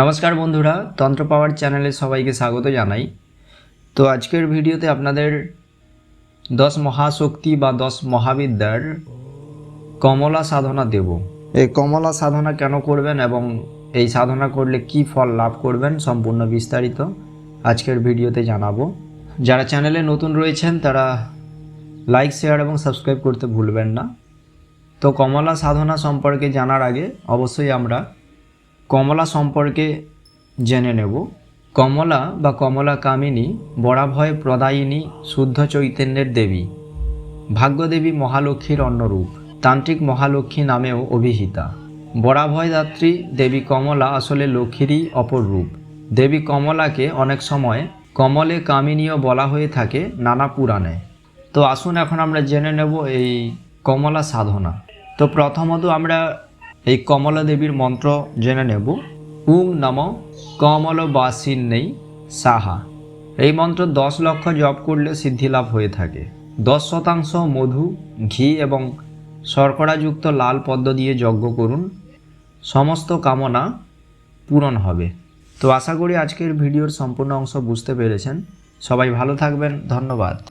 নমস্কার বন্ধুরা, তন্ত্র পাওয়ার চ্যানেলে সবাইকে স্বাগত জানাই। তো আজকের ভিডিওতে আপনাদের দশ মহাশক্তি বা দশ মহাবিদ্যার কমলা সাধনা দেব। এই কমলা সাধনা কেন করবেন এবং এই সাধনা করলে কি ফল লাভ করবেন সম্পূর্ণ বিস্তারিত আজকের ভিডিওতে জানাব। যারা চ্যানেলে নতুন রয়েছেন, তারা লাইক, শেয়ার এবং সাবস্ক্রাইব করতে ভুলবেন না। তো কমলা সাধনা সম্পর্কে জানার আগে অবশ্যই আমরা কমলা সম্পর্কে জেনে নেব। কমলা বা কমলা কামিনী বরাভয় প্রদায়িনী শুদ্ধ চৈতন্যের দেবী। ভাগ্যদেবী মহালক্ষ্মীর অন্যরূপ, তান্ত্রিক মহালক্ষ্মী নামেও অভিহিতা। বরাভয়দাত্রী দেবী কমলা আসলে লক্ষ্মীরই অপর রূপ দেবী কমলাকে অনেক সময় কমলে কামিনীয় বলা হয়ে থাকে নানা পুরাণে। তো আসুন এখন আমরা জেনে নেব এই কমলা সাধনা। তো প্রথমত আমরা এই কমলা দেবীর মন্ত্র জেনে নেব। উং নম কমল বাসিন নেই সাহা। এই মন্ত্র দশ লক্ষ জপ করলে সিদ্ধি লাভ হয়ে থাকে। দশ শতাংশ মধু, ঘি এবং শর্করাযুক্ত লাল পদ্ম দিয়ে যজ্ঞ করুন। সমস্ত কামনা পূরণ হবে। তো আশা করি আজকের ভিডিওর সম্পূর্ণ অংশ বুঝতে পেরেছেন। সবাই ভালো থাকবেন। ধন্যবাদ।